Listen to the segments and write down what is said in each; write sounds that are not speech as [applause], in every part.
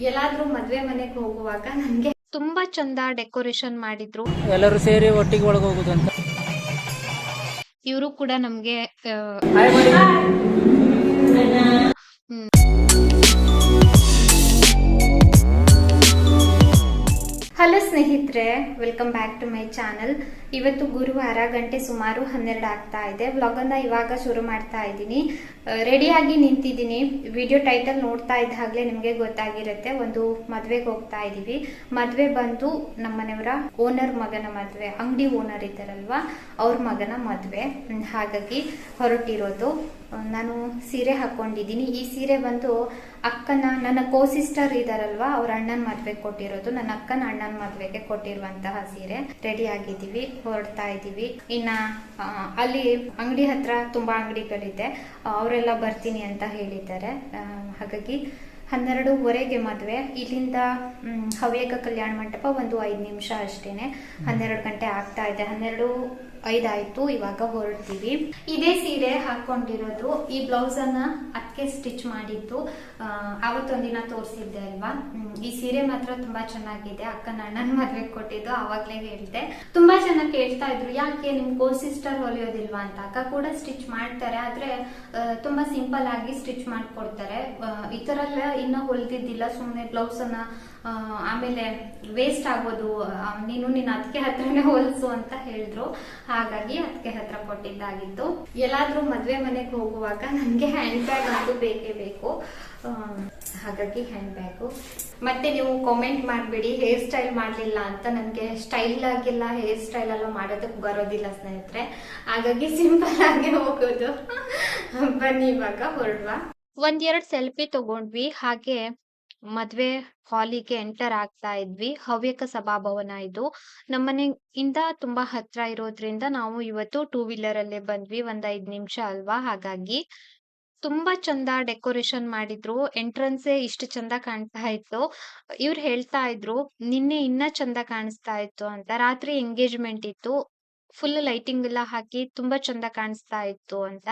ಎಲ್ಲಾದ್ರೂ ಮದ್ವೆ ಮನೆಗೆ ಹೋಗುವಾಗ ನನ್ಗೆ ತುಂಬಾ ಚಂದ ಡೆಕೋರೇಷನ್ ಮಾಡಿದ್ರು. ಎಲ್ಲರೂ ಸೇರಿ ಒಟ್ಟಿಗೆ ಒಳಗೆ ಹೋಗುದು ಅಂತ. ಇವರು ಕೂಡ ನಮ್ಗೆ ಆ, ಹಾಯ್ ಮಾಡಿ ಹಲೋ ಸ್ನೇಹಿತರೆ welcome back to my channel ಇವತ್ತು ಗುರುವಾರ ಗಂಟೆ ಸುಮಾರು ಹನ್ನೆರಡು ಆಗ್ತಾ ಇದೆ. ವ್ಲಾಗನ್ನ ಇವಾಗ ಶುರು ಮಾಡ್ತಾ ಇದ್ದೀನಿ. ರೆಡಿಯಾಗಿ ನಿಂತಿದ್ದೀನಿ. ವಿಡಿಯೋ ಟೈಟಲ್ ನೋಡ್ತಾ ಇದ್ದಾಗಲೇ ನಿಮಗೆ ಗೊತ್ತಾಗಿರುತ್ತೆ. ಒಂದು ಮದುವೆಗೆ ಹೋಗ್ತಾ ಇದ್ದೀವಿ ಮದುವೆ ಬಂದು ನಮ್ಮನೆಯವರ ಓನರ್ ಮಗನ ಮದುವೆ, ಅಂಗಡಿ ಓನರ್ ಇದ್ದಾರಲ್ವಾ, ಅವ್ರ ಮಗನ ಮದುವೆ. ಹಾಗಾಗಿ ಹೊರಟಿರೋದು. ನಾನು ಸೀರೆ ಹಾಕೊಂಡಿದ್ದೀನಿ. ಈ ಸೀರೆ ಬಂದು ಅಕ್ಕನ, ನನ್ನ ಕೋ ಸಿಸ್ಟರ್ ಇದಾರಲ್ವಾ, ಅವ್ರ ಅಣ್ಣನ ಮದ್ವೆಗೆ ಕೊಟ್ಟಿರೋದು. ನನ್ನ ಅಕ್ಕನ ಅಣ್ಣನ ಮದ್ವೆಗೆ ಕೊಟ್ಟಿರುವಂತಹ ಸೀರೆ. ರೆಡಿ ಆಗಿದ್ದೀವಿ, ಹೊರಡ್ತಾ ಇದ್ದೀವಿ ಇನ್ನ ಅಲ್ಲಿ ಅಂಗಡಿ ಹತ್ರ ತುಂಬಾ ಅಂಗಡಿಗಳಿದೆ. ಅವರೆಲ್ಲ ಬರ್ತೀನಿ ಅಂತ ಹೇಳಿದ್ದಾರೆ. ಹಾಗಾಗಿ ಹನ್ನೆರಡೂವರೆಗೆ ಮದುವೆ. ಇಲ್ಲಿಂದ ಹವ್ಯಕ ಕಲ್ಯಾಣ ಮಂಟಪ ಒಂದು ಐದು ನಿಮಿಷ ಅಷ್ಟೇನೆ. ಹನ್ನೆರಡು ಗಂಟೆ ಆಗ್ತಾ ಇದೆ. ಹನ್ನೆರಡು ಐದಾಯ್ತು, ಇವಾಗ ಹೊರಡ್ತೀವಿ. ಇದೇ ಸೀರೆ ಹಾಕೊಂಡಿರೋದು. ಈ ಬ್ಲೌಸ್ ಅನ್ನ ಅದಕ್ಕೆ ಸ್ಟಿಚ್ ಮಾಡಿದ್ದು. ಅವತ್ತೊಂದಿನ ತೋರಿಸಿದ್ದೆ ಅಲ್ವಾ? ಈ ಸೀರೆ ಮಾತ್ರ ತುಂಬಾ ಚೆನ್ನಾಗಿದೆ. ಅಕ್ಕನ ಅಣ್ಣನ ಮದ್ವೆ ಕೊಟ್ಟಿದ್ದು, ಅವಾಗ್ಲೇ ಹೇಳಿದೆ. ತುಂಬಾ ಜನ ಕೇಳ್ತಾ ಇದ್ರು. ಯಾಕೆ ನಿಮ್ ಕೋ ಸಿಸ್ಟರ್ ಹೊಲಿಯೋದಿಲ್ವಾ ಅಂತ? ಅಕ್ಕ ಕೂಡ ಸ್ಟಿಚ್ ಮಾಡ್ತಾರೆ, ಆದ್ರೆ ತುಂಬಾ ಸಿಂಪಲ್ ಆಗಿ ಸ್ಟಿಚ್ ಮಾಡ್ಕೊಡ್ತಾರೆ. ಈ ತರ ಇನ್ನ ಹೊಲ್ದಿದ್ದಿಲ್ಲ, ಸುಮ್ನೆ ಬ್ಲೌಸ್ ಅನ್ನ ಆಮೇಲೆ ವೇಸ್ಟ್ ಆಗೋದು ನೀನು ನಿನ್ನ ಅದಕ್ಕೆ ಹತ್ರನೇ ಹೊಲ್ಸು ಅಂತ ಹೇಳಿದ್ರು. ಹಾಗಾಗಿ ಅದಕ್ಕೆ ಹತ್ರ ಕೊಟ್ಟಿದ್ದಾಗಿತ್ತು. ಎಲ್ಲಾದ್ರೂ ಮದ್ವೆ ಮನೆಗೆ ಹೋಗುವಾಗ ನನಗೆ ಹ್ಯಾಂಡ್ ಬ್ಯಾಗ್ ಅಂತೂ ಬೇಕೇ ಬೇಕು. ಹಾಗಾಗಿ ಹ್ಯಾಂಡ್ ಬ್ಯಾಗು ಮತ್ತೆ ನೀವು ಕಾಮೆಂಟ್ ಮಾಡಬೇಡಿ ಹೇರ್ ಸ್ಟೈಲ್ ಮಾಡಲಿಲ್ಲ ಅಂತ ನನಗೆ ಸ್ಟೈಲ್ ಆಗಿಲ್ಲ ಹೇರ್ ಸ್ಟೈಲ್ ಎಲ್ಲ ಮಾಡೋದಕ್ಕೆ ಬರೋದಿಲ್ಲ ಸ್ನೇಹಿತರೆ. ಹಾಗಾಗಿ ಸಿಂಪಲ್ ಆಗಿ ಹೋಗೋದು. ಬನ್ನಿ ಇವಾಗ, ಹೊರಡ್ವಾ. ಒಂದೆರಡು ಸೆಲ್ಫಿ ತಗೊಂಡ್ವಿ. ಹಾಗೆ ಮದ್ವೆ ಹಾಲಿಗೆ ಎಂಟರ್ ಆಗ್ತಾ ಇದ್ವಿ. ಹವ್ಯಕ ಸಭಾಭವನ ಇದು. ನಮ್ಮನೆಯಿಂದ ತುಂಬಾ ಹತ್ರ ಇರೋದ್ರಿಂದ ನಾವು ಇವತ್ತು ಟೂ ವೀಲರ್ ಅಲ್ಲೇ ಬಂದ್ವಿ. ಒಂದ್ ಐದ್ ನಿಮಿಷ ಅಲ್ವಾ? ಹಾಗಾಗಿ ತುಂಬಾ ಚಂದ ಡೆಕೋರೇಷನ್ ಮಾಡಿದ್ರು. ಎಂಟ್ರನ್ಸೇ ಇಷ್ಟು ಚಂದ ಕಾಣ್ತಾ ಇತ್ತು. ಇವ್ರು ಹೇಳ್ತಾ ಇದ್ರು, ನಿನ್ನೆ ಇನ್ನ ಚಂದ ಕಾಣಿಸ್ತಾ ಇತ್ತು ಅಂತ. ರಾತ್ರಿ ಎಂಗೇಜ್ಮೆಂಟ್ ಇತ್ತು. ಫುಲ್ ಲೈಟಿಂಗ್ ಎಲ್ಲ ಹಾಕಿ ತುಂಬಾ ಚಂದ ಕಾಣಿಸ್ತಾ ಇತ್ತು ಅಂತ.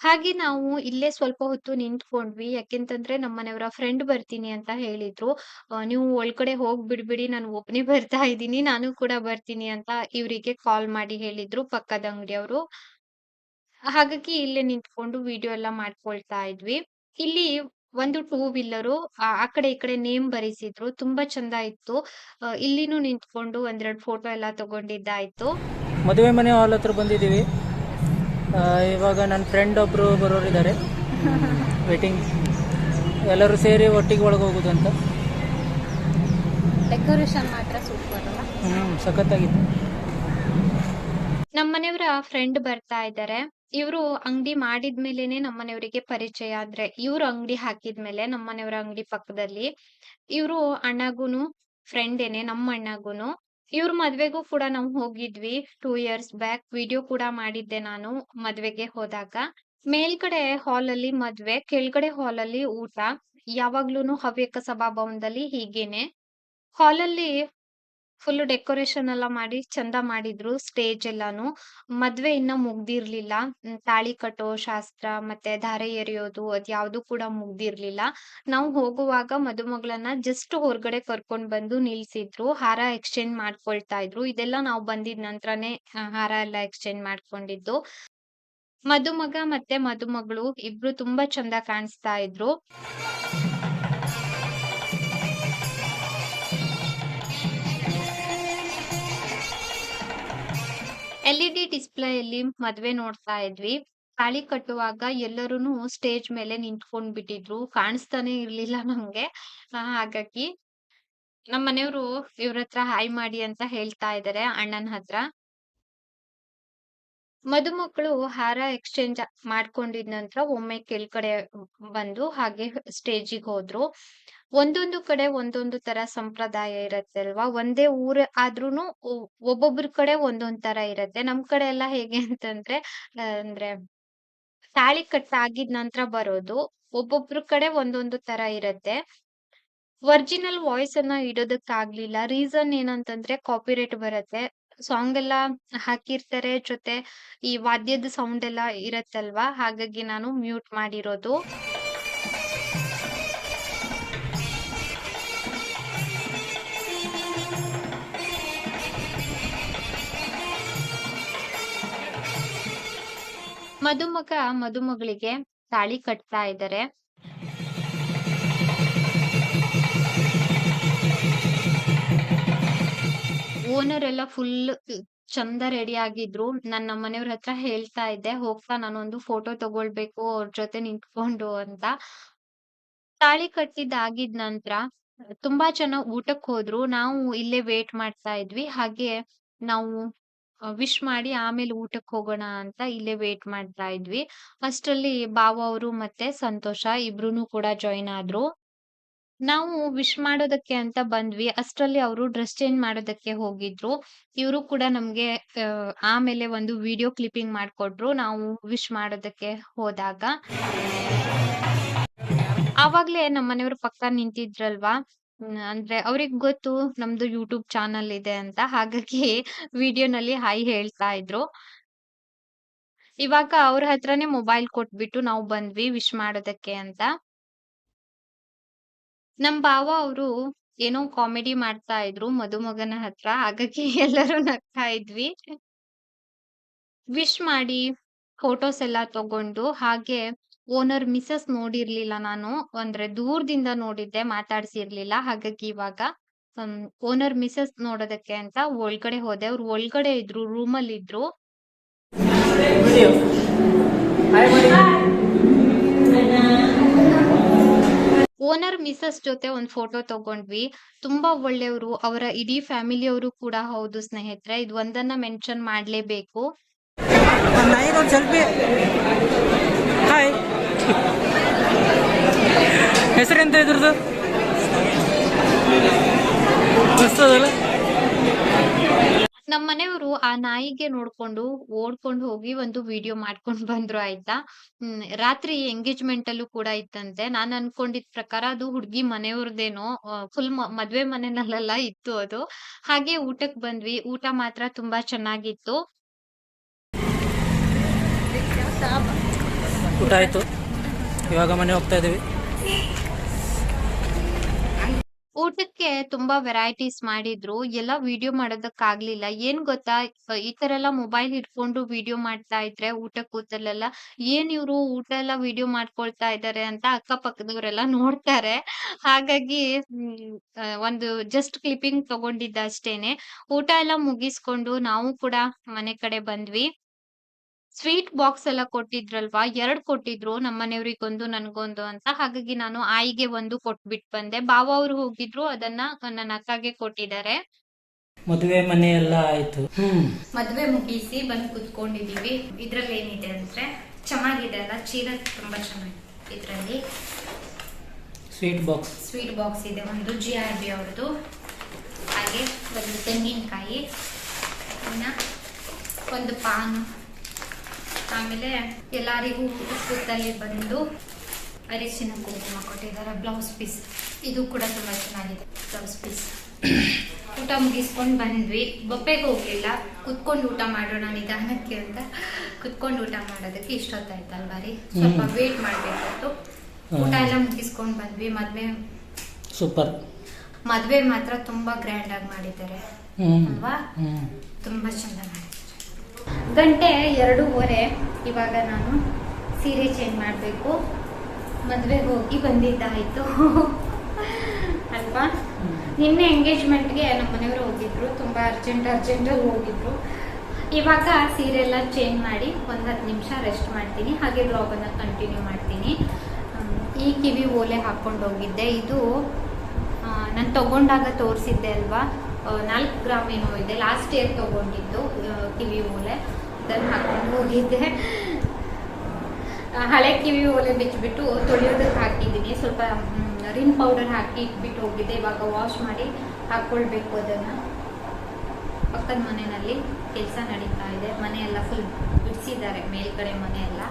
ಹಾಗೆ ನಾವು ಇಲ್ಲೇ ಸ್ವಲ್ಪ ಹೊತ್ತು ನಿಂತ್ಕೊಂಡ್ವಿ. ಯಾಕೆಂತಂದ್ರೆ ನಮ್ಮನೆಯವರ ಫ್ರೆಂಡ್ ಬರ್ತೀನಿ ಅಂತ ಹೇಳಿದ್ರು. ಆ, ನೀವು ಒಳಗಡೆ ಹೋಗ್ ಬಿಡ್ಬಿಡಿ ನಾನು ಒಬ್ನೇ ಬರ್ತಾ ಇದ್ದೀನಿ. ನಾನು ಕೂಡ ಬರ್ತೀನಿ ಅಂತ ಇವರಿಗೆ ಕಾಲ್ ಮಾಡಿ ಹೇಳಿದ್ರು ಪಕ್ಕದ ಅಂಗಡಿಯವರು. ಹಾಗಾಗಿ ಇಲ್ಲೇ ನಿಂತ್ಕೊಂಡು ವಿಡಿಯೋ ಎಲ್ಲ ಮಾಡ್ಕೊಳ್ತಾ ಇದ್ವಿ. ಇಲ್ಲಿ ಒಂದು ಟೂ ವೀಲರು ಆ ಕಡೆ ಈ ಕಡೆ ನೇಮ್ ಬರೆಸಿದ್ರು. ತುಂಬಾ ಚಂದ ಇತ್ತು. ಇಲ್ಲಿನೂ ನಿಂತ್ಕೊಂಡು ಒಂದೆರಡು ಫೋಟೋ ಎಲ್ಲ ತಗೊಂಡಿದ್ದಾಯ್ತು. ಮದುವೆ ಮನೆ ಹಾಲ್ ಹತ್ರ ಬಂದಿದ್ದೀವಿ. ಆ, ಇವಾಗ ನನ್ನ ಫ್ರೆಂಡ್ ಒಬ್ಬರು ಬರೋರಿದ್ದಾರೆ. ವೇಟಿಂಗ್ ಎಲ್ಲರೂ ಸೇರಿ ಒಟ್ಟಿಗೆ ಒಳಗೆ ಹೋಗೋದು ಅಂತ. ಡೆಕೋರೇಷನ್ ಮಾತ್ರ ಸೂಪರ್ ಹ್ಞೂ ಸಖತ್ತಾಗಿತ್ತು ನಮ್ಮನೆಯವರ ಫ್ರೆಂಡ್ ಬರ್ತಾ ಇದ್ದಾರೆ ಇವರು ಅಂಗಡಿ ಮಾಡಿದ್ಮೇಲೆನೆ ನಮ್ಮನೆಯವರಿಗೆ ಪರಿಚಯ ಆದ್ರೆ ಇವ್ರು ಅಂಗಡಿ ಹಾಕಿದ್ಮೇಲೆ ನಮ್ಮನೆಯವರ ಅಂಗಡಿ ಪಕ್ಕದಲ್ಲಿ ಇವರು ಅಣ್ಣಗೂನು ಫ್ರೆಂಡ್ ಏನೆ ನಮ್ಮ ಅಣ್ಣಗೂನು. ಇವ್ರ ಮದ್ವೆಗೂ ಕೂಡ ನಾವು ಹೋಗಿದ್ವಿ ಟೂ ಇಯರ್ಸ್ ಬ್ಯಾಕ್ ವಿಡಿಯೋ ಕೂಡ ಮಾಡಿದ್ದೆ ನಾನು ಮದ್ವೆಗೆ ಹೋದಾಗ. ಮೇಲ್ಗಡೆ ಹಾಲ್ ಅಲ್ಲಿ ಮದ್ವೆ, ಕೆಳಗಡೆ ಹಾಲ್ ಅಲ್ಲಿ ಊಟ. ಯಾವಾಗ್ಲೂನು ಹವ್ಯಕ ಸಭಾಭವನದಲ್ಲಿ ಹೀಗೇನೆ. ಹಾಲ್ ಅಲ್ಲಿ ಫುಲ್ ಡೆಕೋರೇಷನ್ ಎಲ್ಲ ಮಾಡಿ ಚಂದ ಮಾಡಿದ್ರು ಸ್ಟೇಜ್ ಎಲ್ಲಾನು. ಮದ್ವೆ ಇನ್ನ ಮುಗ್ದಿರ್ಲಿಲ್ಲ. ತಾಳಿ ಕಟ್ಟೋ ಶಾಸ್ತ್ರ ಮತ್ತೆ ಧಾರೆ ಎರೆಯೋದು ಅದ್ಯಾವ್ದು ಕೂಡ ಮುಗ್ದಿರ್ಲಿಲ್ಲ. ನಾವು ಹೋಗುವಾಗ ಮದುಮಗಳನ್ನ ಜಸ್ಟ್ ಹೊರಗಡೆ ಕರ್ಕೊಂಡ್ ಬಂದು ನಿಲ್ಸಿದ್ರು. ಹಾರ ಎಕ್ಸ್ಚೇಂಜ್ ಮಾಡ್ಕೊಳ್ತಾ ಇದ್ರು. ಇದೆಲ್ಲ ನಾವು ಬಂದಿದ್ ನಂತರನೇ ಹಾರ ಎಲ್ಲ ಎಕ್ಸ್ಚೇಂಜ್ ಮಾಡ್ಕೊಂಡಿದ್ದು. ಮದುಮಗ ಮತ್ತೆ ಮದುಮಗಳು ಇಬ್ರು ತುಂಬಾ ಚಂದ ಕಾಣಿಸ್ತಾ ಇದ್ರು. ಎಲ್ ಇ ಡಿ ಡಿಸ್ಪ್ಲೇಯಲ್ಲಿ ಮದ್ವೆ ನೋಡ್ತಾ ಇದ್ವಿ. ತಾಳಿ ಕಟ್ಟುವಾಗ ಎಲ್ಲರೂ ಸ್ಟೇಜ್ ಮೇಲೆ ನಿಂತ್ಕೊಂಡ್ ಬಿಟ್ಟಿದ್ರು ಕಾಣಿಸ್ತಾನೆ ಇರ್ಲಿಲ್ಲ ನಮ್ಗೆ. ಹಾಗಾಗಿ ನಮ್ಮ ಮನೆಯವರು ಇವ್ರ ಹತ್ರ ಹಾಯ್ ಮಾಡಿ ಅಂತ ಹೇಳ್ತಾ ಇದಾರೆ ಅಣ್ಣನ ಹತ್ರ. ಮದುಮಕ್ಕಳು ಹಾರ ಎಕ್ಸ್ಚೇಂಜ್ ಮಾಡ್ಕೊಂಡಿದ ನಂತರ ಒಮ್ಮೆ ಕೆಳಗಡೆ ಬಂದು ಹಾಗೆ ಸ್ಟೇಜಿಗೆ ಹೋದ್ರು. ಒಂದೊಂದು ಕಡೆ ಒಂದೊಂದು ತರ ಸಂಪ್ರದಾಯ ಇರತ್ತೆ ಅಲ್ವಾ ಒಂದೇ ಊರ ಆದ್ರೂನು ಒಬ್ಬೊಬ್ರ ಕಡೆ ಒಂದೊಂದ್ ತರ ಇರತ್ತೆ. ನಮ್ ಕಡೆ ಎಲ್ಲ ಹೇಗೆ ಅಂತಂದ್ರೆ ಅಂದ್ರೆ ತಾಳಿ ಕಟ್ಟಾಗಿದ್ ನಂತರ ಬರೋದು. ಒಬ್ಬೊಬ್ರ ಕಡೆ ಒಂದೊಂದು ತರ ಇರತ್ತೆ. ಒರಿಜಿನಲ್ ವಾಯ್ಸ್ ಅನ್ನ ಇಡೋದಕ್ಕಾಗ್ಲಿಲ್ಲ. ರೀಸನ್ ಏನಂತಂದ್ರೆ ಕಾಪಿರೇಟ್ ಬರತ್ತೆ. ಸಾಂಗ್ ಎಲ್ಲ ಹಾಕಿರ್ತಾರೆ ಜೊತೆ ಈ ವಾದ್ಯದ ಸೌಂಡ್ ಎಲ್ಲ ಇರತ್ತಲ್ವಾ? ಹಾಗಾಗಿ ನಾನು ಮ್ಯೂಟ್ ಮಾಡಿರೋದು. ಮದುಮಗ ಮದುಮಗಳಿಗೆ ತಾಳಿ ಕಟ್ತಾ ಇದ್ದಾರೆ. ಓನರ್ ಎಲ್ಲ ಫುಲ್ ಚಂದ ರೆಡಿ ಆಗಿದ್ರು. ನನ್ನ ಮನೆಯವ್ರ ಹತ್ರ ಹೇಳ್ತಾ ಇದ್ದೆ, ಹೋಗ್ತಾ ನಾನೊಂದು ಫೋಟೋ ತಗೊಳ್ಬೇಕು, ಅವ್ರ ಜೊತೆ ನಿಂತ್ಕೊಂಡು ಅಂತ. ತಾಳಿ ಕಟ್ಟಿದ್ದಾಗಿದ್ ನಂತರ ತುಂಬಾ ಜನ ಊಟಕ್ ಹೋದ್ರು. ನಾವು ಇಲ್ಲೇ ವೇಟ್ ಮಾಡ್ತಾ ಇದ್ವಿ. ಹಾಗೆ ನಾವು ವಿಶ್ ಮಾಡಿ ಆಮೇಲೆ ಊಟಕ್ ಹೋಗೋಣ ಅಂತ ಇಲ್ಲೇ ವೇಟ್ ಮಾಡ್ತಾ ಇದ್ವಿ. ಅಷ್ಟ್ರಲ್ಲಿ ಬಾವ ಅವರು ಮತ್ತೆ ಸಂತೋಷ ಇಬ್ರುನು ಕೂಡ ಜಾಯಿನ್ ಆದ್ರು. ನಾವು ವಿಶ್ ಮಾಡೋದಕ್ಕೆ ಅಂತ ಬಂದ್ವಿ. ಅಷ್ಟರಲ್ಲಿ ಅವರು ಡ್ರೆಸ್ ಚೇಂಜ್ ಮಾಡೋದಕ್ಕೆ ಹೋಗಿದ್ರು. ಇವರು ಕೂಡ ನಮ್ಗೆ ಆಮೇಲೆ ಒಂದು ವಿಡಿಯೋ ಕ್ಲಿಪ್ಪಿಂಗ್ ಮಾಡ್ಕೊಟ್ರು. ನಾವು ವಿಶ್ ಮಾಡೋದಕ್ಕೆ ಹೋದಾಗ. ಆವಾಗ್ಲೇ ನಮ್ಮ ಮನೆಯವ್ರ ಪಕ್ಕ ನಿಂತಿದ್ರಲ್ವಾ? ಅಂದ್ರೆ ಅವ್ರಿಗೆ ಗೊತ್ತು ನಮ್ದು ಯೂಟ್ಯೂಬ್ ಚಾನಲ್ ಇದೆ ಅಂತ. ಹಾಗಾಗಿ ವಿಡಿಯೋನಲ್ಲಿ ಹಾಯ್ ಹೇಳ್ತಾ ಇದ್ರು. ಇವಾಗ ಅವ್ರ ಹತ್ರನೇ ಮೊಬೈಲ್ ಕೊಟ್ಬಿಟ್ಟು ನಾವು ಬಂದ್ವಿ ವಿಶ್ ಮಾಡೋದಕ್ಕೆ ಅಂತ. ನಮ್ ಬಾವ ಅವರು ಏನೋ ಕಾಮಿಡಿ ಮಾಡ್ತಾ ಇದ್ರು ಮದುಮಗನ ಹತ್ರ ಹಾಗಾಗಿ [laughs] ಎಲ್ಲರೂ ನಗ್ತಾ ಇದ್ವಿ. ವಿಶ್ ಮಾಡಿ ಫೋಟೋಸ್ ಎಲ್ಲ ತಗೊಂಡು ಹಾಗೆ ಓನರ್ ಮಿಸಸ್ ನೋಡಿರ್ಲಿಲ್ಲ ನಾನು ಅಂದ್ರೆ ದೂರದಿಂದ ನೋಡಿದ್ದೆ ಮಾತಾಡ್ಸಿರ್ಲಿಲ್ಲ ಹಾಗಾಗಿ ಇವಾಗ ಓನರ್ ಮಿಸಸ್ ನೋಡೋದಕ್ಕೆ ಅಂತ ಒಳಗಡೆ ಹೋದೆ. ಅವ್ರು ಒಳಗಡೆ ಇದ್ರು ರೂಮಲ್ಲಿ ಇದ್ರು. ವಿಡಿಯೋ ಹಾಯ್ ಮಾಡಿ ಓನರ್ ಮಿಸಸ್ ಜೊತೆ ಒಂದ್ ಫೋಟೋ ತಗೊಂಡ್ವಿ. ತುಂಬಾ ಒಳ್ಳೆಯವರು. ಅವರ ಇಡೀ ಫ್ಯಾಮಿಲಿ ಅವರು ಕೂಡ ಹೌದು ಸ್ನೇಹಿತರೆ. ಇದು ಒಂದನ್ನ ಮೆನ್ಷನ್ ಮಾಡಲೇಬೇಕು. ಹೆಸರೆಂತ ಇದ್ರದ್ದು? ನಮ್ಮ ಮನೆಯವರು ಆ ನಾಯಿಗೆ ನೋಡ್ಕೊಂಡು ಓಡ್ಕೊಂಡು ಹೋಗಿ ಒಂದು ವಿಡಿಯೋ ಮಾಡ್ಕೊಂಡು [laughs] ಬಂದ್ರು ಆಯ್ತಾ? ರಾತ್ರಿ ಎಂಗೇಜ್ಮೆಂಟ್ ಅಲ್ಲೂ ಕೂಡ ಇತ್ತಂತೆ. ನಾನ್ ಅನ್ಕೊಂಡಿದ್ ಪ್ರಕಾರ ಅದು ಹುಡ್ಗಿ ಮನೆಯವ್ರದೇನೋ ಫುಲ್ ಮದ್ವೆ ಮನೆನಲ್ಲೆಲ್ಲ ಇತ್ತು ಅದು. ಹಾಗೆ ಊಟಕ್ ಬಂದ್ವಿ. ಊಟ ಮಾತ್ರ ತುಂಬಾ ಚೆನ್ನಾಗಿತ್ತು. ಊಟ ಆಯ್ತು. ಇವಾಗ ಮನೆ ಹೋಗ್ತಾ ಇದ್ದೀವಿ ಊಟಕ್ಕೆ ತುಂಬಾ ವೆರೈಟೀಸ್ ಮಾಡಿದ್ರು. ಎಲ್ಲ ವಿಡಿಯೋ ಮಾಡೋದಕ್ಕಾಗ್ಲಿಲ್ಲ. ಏನ್ ಗೊತ್ತಾ? ಈ ತರ ಎಲ್ಲ ಮೊಬೈಲ್ ಹಿಡ್ಕೊಂಡು ವಿಡಿಯೋ ಮಾಡ್ತಾ ಇದ್ರೆ, ಊಟ ಕೂತಲ್ಲೆಲ್ಲ ಏನ್ ಇವ್ರು ಊಟ ಎಲ್ಲ ವಿಡಿಯೋ ಮಾಡ್ಕೊಳ್ತಾ ಇದಾರೆ ಅಂತ ಅಕ್ಕಪಕ್ಕದವರೆಲ್ಲ ನೋಡ್ತಾರೆ. ಹಾಗಾಗಿ ಒಂದು ಜಸ್ಟ್ ಕ್ಲಿಪ್ಪಿಂಗ್ ತಗೊಂಡಿದ್ದ ಅಷ್ಟೇನೆ ಊಟ ಎಲ್ಲ ಮುಗಿಸ್ಕೊಂಡು ನಾವು ಕೂಡ ಮನೆ ಕಡೆ ಬಂದ್ವಿ. ಸ್ವೀಟ್ ಬಾಕ್ಸ್ ಎಲ್ಲ ಕೊಟ್ಟಿದ್ರಲ್ವಾ? ಎರಡ್ ಕೊಟ್ಟಿದ್ರು ನಮ್ಮ ಮನೆಯವ್ರಿಗೊಂದು ನನ್ಗೊಂದು ಅಂತ. ಹಾಗಾಗಿ ನಾನು ಆಯಿಗೆ ಒಂದು ಕೊಟ್ಬಿಟ್ ಬಂದೆ. ಬಾವ ಅವ್ರು ಹೋಗಿದ್ರು ಅದನ್ನ ನನ್ನ ಅಕ್ಕಗೆ ಕೊಟ್ಟಿದ್ದಾರೆ. ಮದುವೆ ಮನೆ ಎಲ್ಲ ಆಯಿತು. ಮದುವೆ ಮದ್ವೆ ಮುಗಿಸಿ ಬಂದು ಕುತ್ಕೊಂಡಿದೀವಿ. ಇದ್ರಲ್ಲಿ ಏನಿದೆ ಅಂದ್ರೆ ಚೆನ್ನಾಗಿದೆ ಅಲ್ಲ? ಚೀಲ ತುಂಬಾ ಚೆನ್ನಾಗಿದೆ ಇದರಲ್ಲಿ. ಸ್ವೀಟ್ ಬಾಕ್ಸ್ ಸ್ವೀಟ್ ಬಾಕ್ಸ್ ಇದೆ. ಒಂದು ಜಿ ಆರ್ ಬಿ ಅವ್ರದ್ದು. ಹಾಗೆ ಒಂದು ತೆಂಗಿನಕಾಯಿ. ಇನ್ನ ಒಂದು ಪಾನ್. ಆಮೇಲೆ ಎಲ್ಲರಿಗೂ ಕೂತಲ್ಲಿ ಬಂದು ಅರಿಶಿನ ಕುಂಕುಮ ಕೊಟ್ಟಿದ್ದಾರೆ ಬ್ಲೌಸ್ ಪೀಸ್ ಇದು ಕೂಡ ತುಂಬಾ ಚೆನ್ನಾಗಿದೆ ಬ್ಲೌಸ್ ಪೀಸ್ ಊಟ ಮುಗಿಸ್ಕೊಂಡು ಬಂದ್ವಿ. ಬೊಪ್ಪೆಗೆ ಹೋಗ್ಲಿಲ್ಲ. ಕುತ್ಕೊಂಡು ಊಟ ಮಾಡೋಣ ನಿಧಾನಕ್ಕೆ ಅಂತ ಕುತ್ಕೊಂಡು ಊಟ ಮಾಡೋದಕ್ಕೆ ಇಷ್ಟೊತ್ತಾಯ್ತಲ್ವಾ ರೀ? ಸ್ವಲ್ಪ ವೇಟ್ ಮಾಡ್ಬೇಕಿತ್ತು. ಊಟ ಎಲ್ಲ ಮುಗಿಸ್ಕೊಂಡು ಬಂದ್ವಿ. ಮದ್ವೆ ಸೂಪರ್. ಮದ್ವೆ ಮಾತ್ರ ತುಂಬಾ ಗ್ರ್ಯಾಂಡ್ ಆಗಿ ಮಾಡಿದ್ದಾರೆ. ಅಲ್ವಾ? ತುಂಬಾ ಚಂದ ಮಾಡಿದ್ದಾರೆ. ಗಂಟೆ ಎರಡೂವರೆ ಇವಾಗ ನಾನು ಸೀರೆ ಚೇಂಜ್ ಮಾಡಬೇಕು. ಮದುವೆಗೆ ಹೋಗಿ ಬಂದಿದ್ದಾಯಿತು. ಅಲ್ವಾ? ನಿನ್ನೆ ಎಂಗೇಜ್ಮೆಂಟ್ಗೆ ನಮ್ಮ ಮನೆಯವರು ಹೋಗಿದ್ರು. ತುಂಬ ಅರ್ಜೆಂಟ್ ಅರ್ಜೆಂಟಾಗಿ ಹೋಗಿದ್ರು. ಇವಾಗ ಸೀರೆ ಎಲ್ಲ ಚೇಂಜ್ ಮಾಡಿ ಒಂದು ಹತ್ತು ನಿಮಿಷ ರೆಸ್ಟ್ ಮಾಡ್ತೀನಿ. ಹಾಗೆ ಬ್ಲಾಗನ್ನು ಕಂಟಿನ್ಯೂ ಮಾಡ್ತೀನಿ. ಈ ಕಿವಿ ಓಲೆ ಹಾಕ್ಕೊಂಡು ಹೋಗಿದ್ದೆ. ಇದು ನಾನು ತಗೊಂಡಾಗ ತೋರಿಸಿದ್ದೆ ಅಲ್ವಾ? ನಾಲ್ಕು ಗ್ರಾಮ್ ಏನೋ ಇದೆ. ಲಾಸ್ಟ್ ಇಯರ್ ತಗೊಂಡಿದ್ದು ಕಿವಿ ಓಲೆ ಅದನ್ನು ಹಾಕೊಂಡು ಹೋಗಿದ್ದೆ. ಹಳೆ ಕಿವಿ ಓಲೆ ಬಿಚ್ಚಿಬಿಟ್ಟು ತೊಳೆಯೋದಕ್ಕೆ ಹಾಕಿದ್ದೀನಿ. ಸ್ವಲ್ಪ ರಿನ್ ಪೌಡರ್ ಹಾಕಿ ಇಟ್ಬಿಟ್ಟು ಹೋಗಿದ್ದೆ. ಇವಾಗ ವಾಶ್ ಮಾಡಿ ಹಾಕ್ಕೊಳ್ಬೇಕು ಅದನ್ನು. ಪಕ್ಕದ ಮನೆಯಲ್ಲಿ ಕೆಲಸ ನಡೀತಾ ಇದೆ. ಮನೆಯೆಲ್ಲ ಫುಲ್ ಬಿಡಿಸಿದ್ದಾರೆ. ಮೇಲ್ಗಡೆ ಮನೆಯೆಲ್ಲ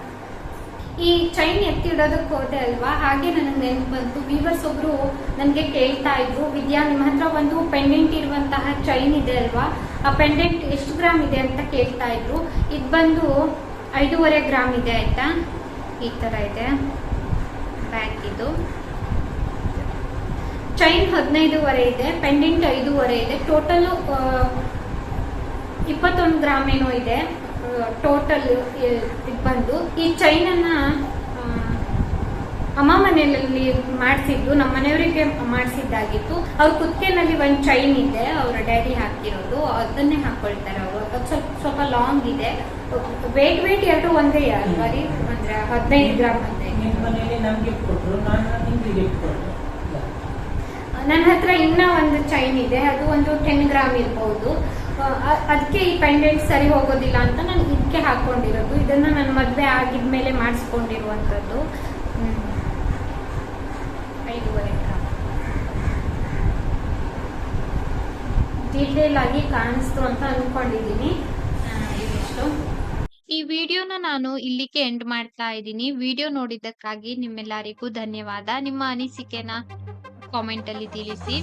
ಈ ಚೈನ್ ಎತ್ತಿಡೋದಕ್ಕೆ ಹೋದೆ ಅಲ್ವಾ? ಹಾಗೆ ನನಗೆ ನೆನಪು ಬಂತು. ವೀವರ್ಸ್ ಒಬ್ರು ನನಗೆ ಕೇಳ್ತಾ ಇದ್ರು, ವಿದ್ಯಾ, ನಿಮ್ಮ ಹತ್ರ ಒಂದು ಪೆಂಡೆಂಟ್ ಇರುವಂತಹ ಚೈನ್ ಇದೆ ಅಲ್ವಾ? ಆ ಪೆಂಡೆಂಟ್ ಎಷ್ಟು ಗ್ರಾಮ್ ಇದೆ ಅಂತ ಕೇಳ್ತಾ ಇದ್ರು. ಇದು ಬಂದು ಐದೂವರೆ ಗ್ರಾಮ್ ಇದೆ ಆಯ್ತಾ? ಈ ತರ ಇದೆ. ಬ್ಯಾಕ್ ಇದು. ಚೈನ್ ಹದಿನೈದೂವರೆ ಇದೆ ಪೆಂಡೆಂಟ್ ಐದೂವರೆ ಇದೆ. ಟೋಟಲ್ ಇಪ್ಪತ್ತೊಂದು ಗ್ರಾಮ್ ಏನೋ ಇದೆ. ಟೋಟಲ್ ಇದು ಬಂದು ಈ ಚೈನನ್ನ ಅಮ್ಮ ಮನೆಯಲ್ಲಿ ಮಾಡಿಸಿದ್ದು ನಮ್ಮ ಮನೆಯವರಿಗೆ ಮಾಡಿಸಿದ್ದಾಗಿತ್ತು. ಅವ್ರ ಕುತ್ತಿಗೆನಲ್ಲಿ ಒಂದು ಚೈನ್ ಇದೆ ಅವರ ಡ್ಯಾಡಿ ಹಾಕಿರೋದು. ಅದನ್ನೇ ಹಾಕೊಳ್ತಾರೆ ಅವರು. ಅದು ಸ್ವಲ್ಪ ಸ್ವಲ್ಪ ಲಾಂಗ್ ಇದೆ. ವೇಟ್ ವೇಟ್ ಎರಡು ಒಂದೇ ಅಲ್ವಾ ರೀ ಅಂದ್ರೆ ಹದಿನೈದು ಗ್ರಾಮ್ ಅಂದ್ರೆ ನನ್ನ ಹತ್ರ ಇನ್ನ ಒಂದು ಚೈನ್ ಇದೆ. ಅದು ಒಂದು ಟೆನ್ ಗ್ರಾಮ್ ಇರ್ಬೋದು. ಅದಕ್ಕೆ ಈ ಪೆಂಡೆಂಟ್ ಸರಿ ಹೋಗೋದಿಲ್ಲ ಅಂತ ನಾನು ಇದಕ್ಕೆ ಹಾಕೊಂಡಿರೋದು ಇದನ್ನ ನನ್ನ ಮದುವೆ ಆಗಿದ್ಮೇಲೆ ಮಾಡಿಸ್ಕೊಂಡಿರುವಂಥದ್ದು. ಐದೂವರೆ ಡೀಟೇಲ್ ಆಗಿ ಕಾಣಿಸ್ತು ಅಂತ ಅನ್ಕೊಂಡಿದ್ದೀನಿ. ಆ, ಇದಿಷ್ಟು. ಈ ವಿಡಿಯೋನ ನಾನು ಇಲ್ಲಿಗೆ ಎಂಡ್ ಮಾಡ್ತಾ ಇದ್ದೀನಿ. ವಿಡಿಯೋ ನೋಡಿದ್ದಕ್ಕಾಗಿ ನಿಮ್ಮೆಲ್ಲರಿಗೂ ಧನ್ಯವಾದ. ನಿಮ್ಮ ಅನಿಸಿಕೆನ ಕಾಮೆಂಟ್ ಅಲ್ಲಿ ತಿಳಿಸಿ.